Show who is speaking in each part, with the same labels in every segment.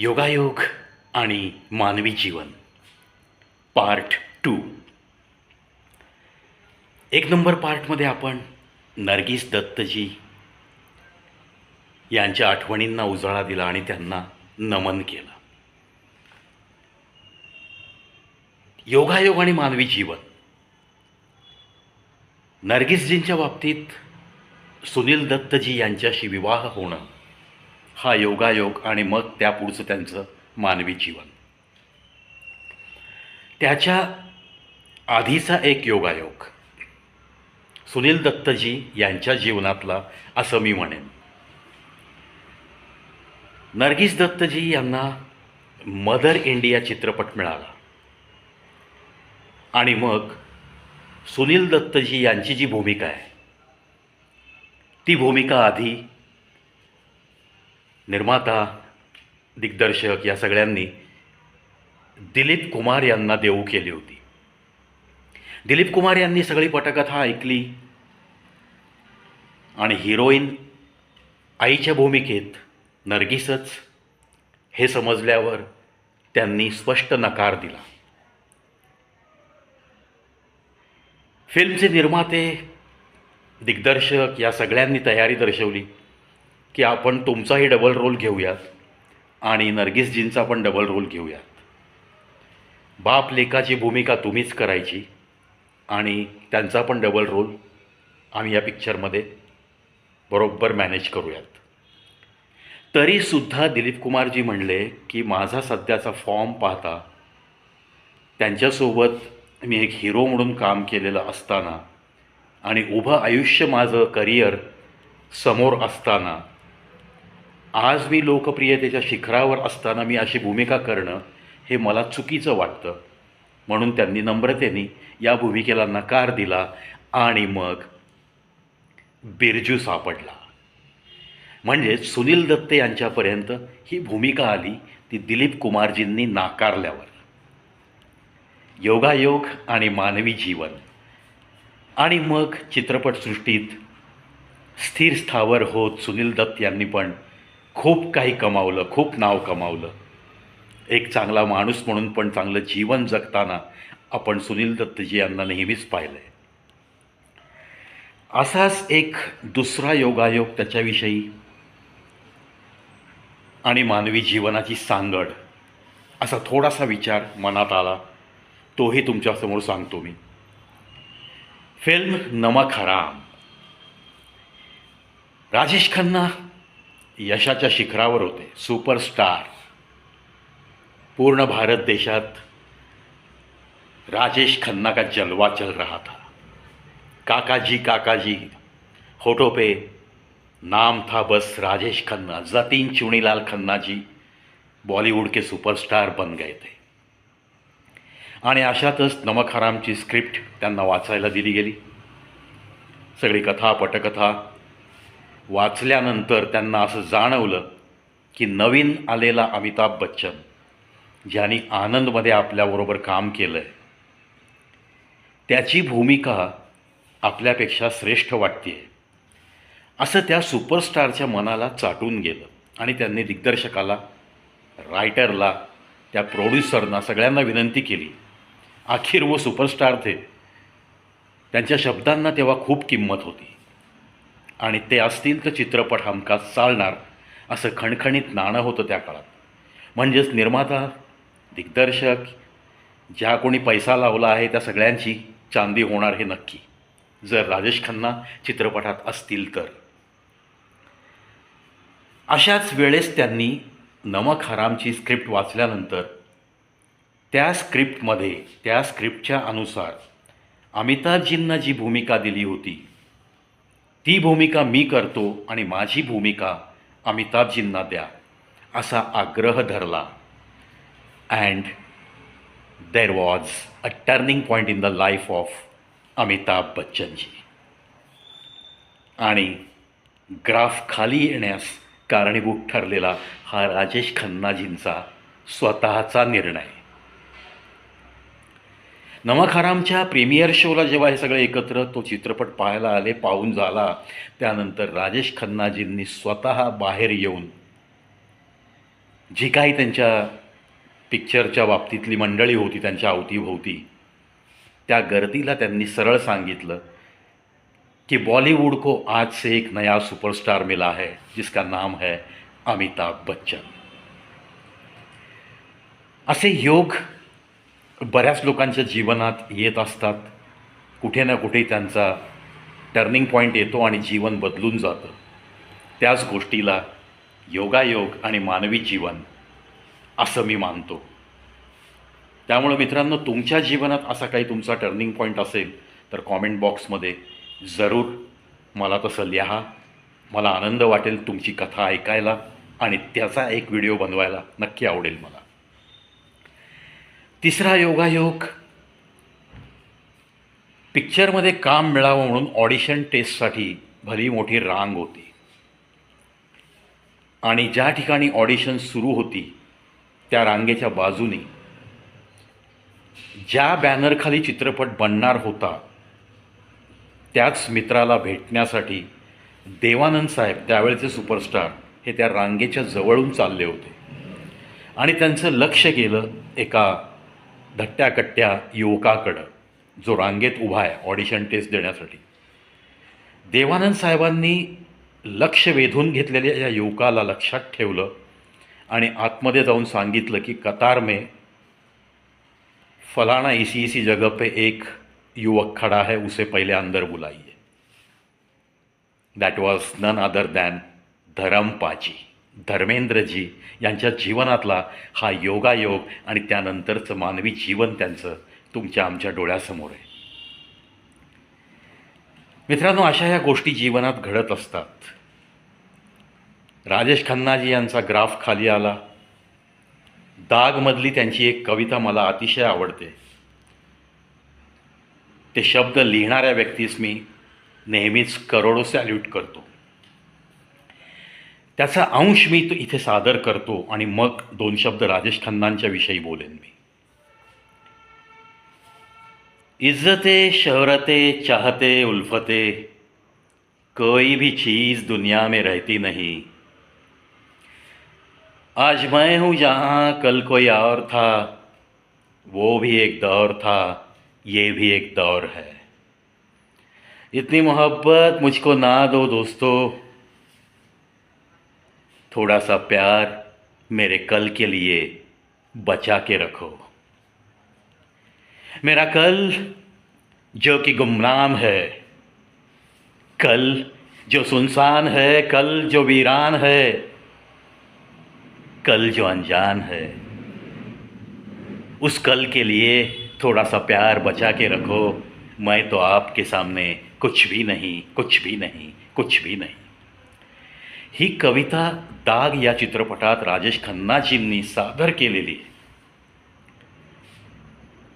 Speaker 1: योगायोग आणि मानवी जीवन. Part two. एक नंबर पार्टमध्ये आपण नर्गिस दत्तजी यांच्या आठवणींना उजाळा दिला आणि त्यांना नमन केलं. योगायोग आणि मानवी जीवन. नर्गिसजींच्या बाबतीत सुनील दत्तजी यांच्याशी विवाह होणं हा योगायोग आणि मग त्यापुढचं त्यांचं मानवी जीवन. त्याच्या आधीचा एक योगायोग. सुनील दत्तजी यांच्या जीवनातला असं मी म्हणेन. नर्गिस दत्तजी यांना मदर इंडिया चित्रपट मिळाला. आणि मग सुनील दत्तजी यांची जी भूमिका आहे ती भूमिका आधी निर्माता दिग्दर्शक या सगळ्यांनी दिलीप कुमार यांना देऊ केली होती. दिलीप कुमार यांनी सगळी पटकथा ऐकली आणि हिरोईन आईच्या भूमिकेत नर्गिसच हे समजल्यावर त्यांनी स्पष्ट नकार दिला. फिल्मचे निर्माते दिग्दर्शक या सगळ्यांनी तयारी दर्शवली. की आपण तुमचाही डबल रोल घेऊयात आणि नर्गिसजींचा पण डबल रोल घेऊयात. बाप लेखाची भूमिका तुम्हीच करायची आणि त्यांचा पण डबल रोल आम्ही या पिक्चरमध्ये बरोबर मॅनेज करूयात. तरीसुद्धा दिलीप कुमारजी म्हणले की माझा सध्याचा फॉर्म पाहता त्यांच्यासोबत मी एक हिरो म्हणून काम केलेलं असताना आणि उभं आयुष्य माझं करिअर समोर असताना आज मी लोकप्रियतेच्या शिखरावर असताना मी अशी भूमिका करणं हे मला चुकीचं वाटतं. म्हणून त्यांनी नम्रतेने या भूमिकेला नकार दिला आणि मग बिरजू सापडला. म्हणजेच सुनील दत्त यांच्यापर्यंत ही भूमिका आली ती दिलीप कुमारजींनी नाकारल्यावर. योगायोग आणि मानवी जीवन. आणि मग चित्रपटसृष्टीत स्थिर स्थावर होत सुनील दत्त यांनी पण खूप काही कमावलं खूप नाव कमावलं. एक चांगला माणूस म्हणून पण चांगलं जीवन जगताना आपण सुनील दत्तजी यांना नेहमीच पाहिलं आहे असाच एक दुसरा योगायोग त्याच्याविषयी. आणि मानवी जीवनाची सांगड. असा थोडासा विचार मनात आला तोही तुमच्यासमोर सांगतो मी. फिल्म नमक हराम. राजेश खन्ना यशाच्या शिखरावर होते. सुपरस्टार पूर्ण भारत देशात राजेश खन्ना का जलवा चल रहा था काकाजी काकाजी होठों पे नाम था बस राजेश खन्ना जतीन चुनीलाल खन्ना जी बॉलिवूड के सुपरस्टार बन गए थे. आणि अशातच नमक हरामची स्क्रिप्ट त्यांना वाचायला दिली गेली. सगळी कथा पटकथा वाचल्यानंतर त्यांना असं जाणवलं की नवीन आलेला अमिताभ बच्चन ज्यांनी आनंदमध्ये आपल्याबरोबर काम केलं आहे त्याची भूमिका आपल्यापेक्षा श्रेष्ठ वाटते असं त्या सुपरस्टारच्या मनाला चाटून गेलं आणि त्यांनी दिग्दर्शकाला रायटरला त्या प्रोड्युसरना सगळ्यांना विनंती केली. अखेर व सुपरस्टार थे. त्यांच्या शब्दांना तेव्हा खूप किंमत होती. आणि ते असतील तर चित्रपट हमखास चालणार असं खणखणीत नाणं होतं त्या काळात. म्हणजेच निर्माता दिग्दर्शक ज्या कोणी पैसा लावला आहे त्या सगळ्यांची चांदी होणार हे नक्की जर राजेश खन्ना चित्रपटात असतील तर. अशाच वेळेस त्यांनी नमक हरामची स्क्रिप्ट वाचल्यानंतर त्या स्क्रिप्टमध्ये त्या स्क्रिप्टच्या अनुसार अमिताभजींना जी भूमिका दिली होती ती भूमिका मी करतो आणि माझी भूमिका अमिताभजींना द्या असा आग्रह धरला. And there was a turning point in the life of Amitabh बच्चनजी. आणि ग्राफ खाली येण्यास कारणीभूत ठरलेला हा राजेश खन्नाजींचा स्वतःचा निर्णय. नवाखारामच्या प्रीमियर शोला जेव्हा हे सगळे एकत्र तो चित्रपट पाहायला आले पाहून झाला त्यानंतर राजेश खन्नाजींनी स्वतः बाहेर येऊन जी काही त्यांच्या पिक्चरच्या बाबतीतली मंडळी होती त्यांच्या अवतीभोवती त्या गर्दीला त्यांनी सरळ सांगितलं कि बॉलीवुड को आज से एक नया सुपरस्टार मिला है जिसका नाम है अमिताभ बच्चन. असे योग बऱ्याच लोकांच्या जीवनात येत असतात. कुठे ना कुठे त्यांचा टर्निंग पॉईंट येतो आणि जीवन बदलून जातं. त्याच गोष्टीला योगायोग आणि मानवी जीवन असं मी मानतो. त्यामुळं मित्रांनो तुमच्या जीवनात असा काही तुमचा टर्निंग पॉईंट असेल तर कॉमेंट बॉक्समध्ये जरूर मला तसं लिहा. मला आनंद वाटेल तुमची कथा ऐकायला आणि त्याचा एक व्हिडिओ बनवायला नक्की आवडेल मला. तिसरा योगायोग पिक्चरमध्ये काम मिळावं म्हणून ऑडिशन टेस्टसाठी भली मोठी रांग होती. आणि ज्या ठिकाणी ऑडिशन सुरू होती त्या रांगेच्या बाजूनी ज्या बॅनरखाली चित्रपट बनणार होता त्याच मित्राला भेटण्यासाठी देवानंद साहेब त्यावेळेचे सुपरस्टार हे त्या रांगेच्या जवळून चालले होते. आणि त्यांचं लक्ष गेलं एका धट्ट्याकट्ट्या युवकाकडं जो रांगेत उभा आहे ऑडिशन टेस्ट देण्यासाठी. देवानंद साहेबांनी लक्ष वेधून घेतलेल्या या युवकाला लक्षात ठेवलं आणि आतमध्ये जाऊन सांगितलं की कतार में फलाना इसी इसी जगह पे एक युवक खड़ा है उसे पहिले अंदर बुलाइए. That was none other than धरमपाजी. धर्मेंद्रजी यांच्या जीवनातला हा योगायोग आणि त्यानंतरचं मानवी जीवन त्यांचं तुमच्या आमच्या डोळ्यासमोर आहे. मित्रांनो अशा ह्या गोष्टी जीवनात घडत असतात. राजेश खन्नाजी यांचा ग्राफ खाली आला. दागमधली त्यांची एक कविता मला अतिशय आवडते. ते शब्द लिहिणाऱ्या व्यक्तीस मी नेहमीच करोडो सॅल्यूट करतो. त्याचा अंश मी तो इथे सादर करतो आणि मग दोन शब्द राजेश खन्नांच्या विषयी बोलेन मी. इज्जते शहरते चाहते उल्फते कोई भी चीज़ दुनिया में रहती नहीं. आज मैं हूँ जहाँ कल कोई और था वो भी एक दौर था ये भी एक दौर है. इतनी मोहब्बत मुझको ना दो दोस्तों थोड़ा सा प्यार मेरे कल के लिए बचा के रखो। मेरा कल जो कि गुमनाम है, कल जो सुनसान है, कल जो वीरान है, कल जो अनजान है, उस कल के लिए थोड़ा सा प्यार बचा के रखो। मैं तो आपके सामने कुछ भी नहीं, कुछ भी नहीं, कुछ भी नहीं। ही कविता दाग या चित्रपटात राजेश खन्नाजींनी सादर केलेली.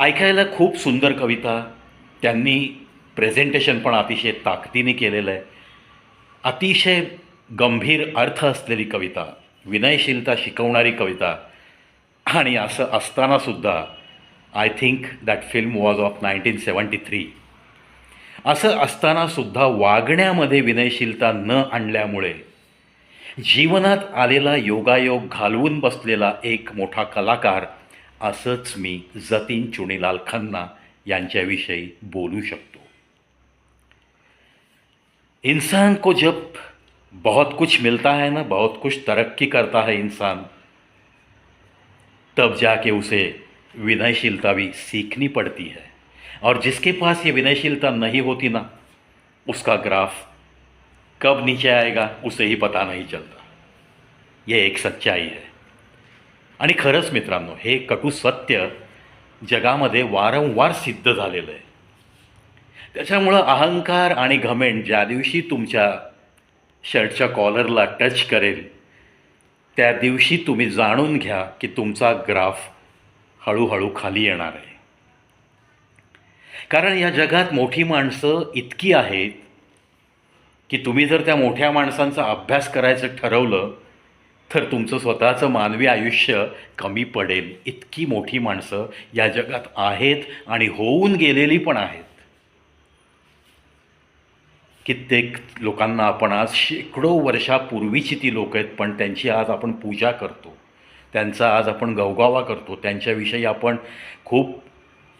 Speaker 1: ऐकायला खूप सुंदर कविता त्यांनी प्रेझेंटेशन पण अतिशय ताकदीने केलेलं आहे. अतिशय गंभीर अर्थ असलेली कविता विनयशीलता शिकवणारी कविता आणि असं असतानासुद्धा I think that film was of nineteen seventy three असं असतानासुद्धा वागण्यामध्ये विनयशीलता न आणल्यामुळे जीवनात आलेला योगायोग घालवून बसलेला एक मोठा कलाकार असंच मी जतीन चुनीलाल खन्ना यांच्याविषयी बोलू शकतो. इंसान को जब बहुत कुछ मिलता है ना, बहुत कुछ तरक्की करता है इंसान, तब जाके उसे विनयशीलता भी सीखनी पड़ती है। और जिसके पास ये विनयशीलता नहीं होती ना, उसका ग्राफ कब नीचे आएगा उसे ही पता नहीं चलता। हे एक सच्चाई है। आणि खरंच मित्रांनो हे कटू सत्य जगामध्ये वारंवार सिद्ध झालेलं आहे. त्याच्यामुळं अहंकार आणि घमेंट ज्या दिवशी तुमच्या शर्टच्या कॉलरला टच करेल त्या दिवशी तुम्ही जाणून घ्या की तुमचा ग्राफ हळूहळू खाली येणार आहे. कारण या जगात मोठी माणसं इतकी आहेत की तुम्ही जर त्या मोठ्या माणसांचा अभ्यास करायचं ठरवलं तर तुमचं स्वतःचं मानवी आयुष्य कमी पडेल. इतकी मोठी माणसं या जगात आहेत आणि होऊन गेलेली पण आहेत. कित्येक लोकांना आपण आज शेकडो वर्षापूर्वीची ती लोक आहेत पण त्यांची आज आपण पूजा करतो. त्यांचा आज आपण गवगावा करतो. त्यांच्याविषयी आपण खूप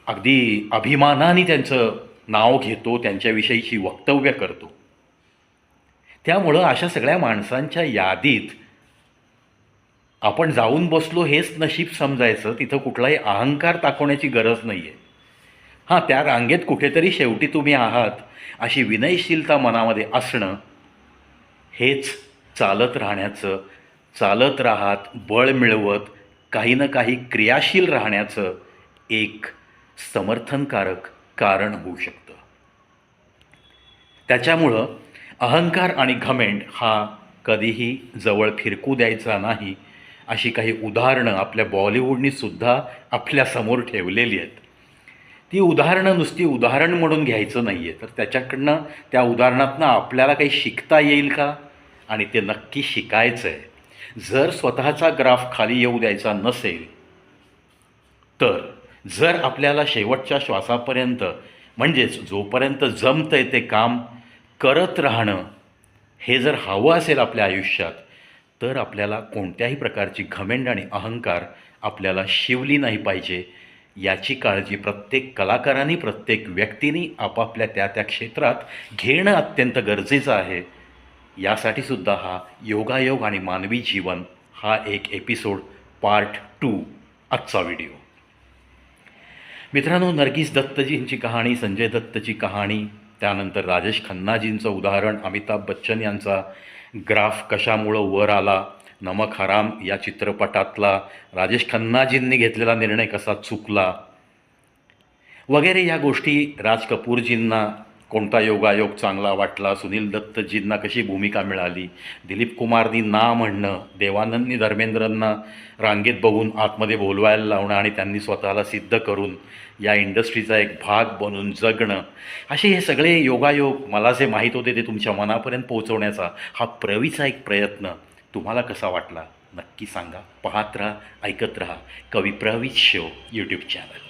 Speaker 1: अगदी अभिमानाने त्यांचं नाव घेतो त्यांच्याविषयीची वक्तव्य करतो. त्यामुळं अशा सगळ्या माणसांच्या यादीत आपण जाऊन बसलो हेच नशीब समजायचं तिथं कुठलाही अहंकार दाखवण्याची गरज नाही आहे हां त्या रांगेत कुठेतरी शेवटी तुम्ही आहात अशी विनयशीलता मनामध्ये असणं हेच चालत राहण्याचं चालत राहत बळ मिळवत काही ना काही क्रियाशील राहण्याचं एक समर्थनकारक कारण होऊ शकतं. त्याच्यामुळं अहंकार आणि घमेंड हा कधीही जवळ फिरकू द्यायचा नाही अशी काही उदाहरणं आपल्या बॉलिवूडनी सुद्धा आपल्यासमोर ठेवलेली आहेत. ती उदाहरणं नुसती उदाहरण म्हणून घ्यायचं नाही आहे तर त्याच्याकडनं त्या उदाहरणातनं आपल्याला काही शिकता येईल का? आणि ते नक्की शिकायचं आहे जर स्वतःचा ग्राफ खाली येऊ द्यायचा नसेल तर जर आपल्याला शेवटच्या श्वासापर्यंत म्हणजेच जोपर्यंत जमतं आहे ते काम करत राहणं हे जर हवं असेल आपल्या आयुष्यात तर आपल्याला कोणत्याही प्रकारची घमेंड आणि अहंकार आपल्याला शिवली नाही पाहिजे. याची काळजी प्रत्येक कलाकारांनी प्रत्येक व्यक्तीने आपापल्या त्या त्या क्षेत्रात घेणं अत्यंत गरजेचं आहे. यासाठी सुद्धा हा योगायोग आणि मानवी जीवन हा एक एपिसोड पार्ट टू आजचा व्हिडिओ. मित्रांनो नरगिस दत्तजींची कहाणी संजय दत्तची कहाणी त्यानंतर राजेश खन्नाजींचं उदाहरण अमिताभ बच्चन यांचा ग्राफ कशामुळं वर आला नमक हराम या चित्रपटातला राजेश खन्नाजींनी घेतलेला निर्णय कसा चुकला? वगैरे या गोष्टी राज कपूरजींना कोणता योगायोग चांगला वाटला सुनील दत्तजींना कशी भूमिका मिळाली दिलीप कुमारनी ना म्हणणं देवानंदनी धर्मेंद्रांना रांगेत बघून आतमध्ये बोलवायला लावणं आणि त्यांनी स्वतःला सिद्ध करून या इंडस्ट्रीचा एक भाग बनून जगणं असे हे सगळे योगायोग मला जे माहीत होते ते तुमच्या मनापर्यंत पोहोचवण्याचा हा प्रवीचा एक प्रयत्न तुम्हाला कसा वाटला नक्की सांगा. पाहत राहा ऐकत राहा. कवी प्रवीत शो यूट्यूब चॅनल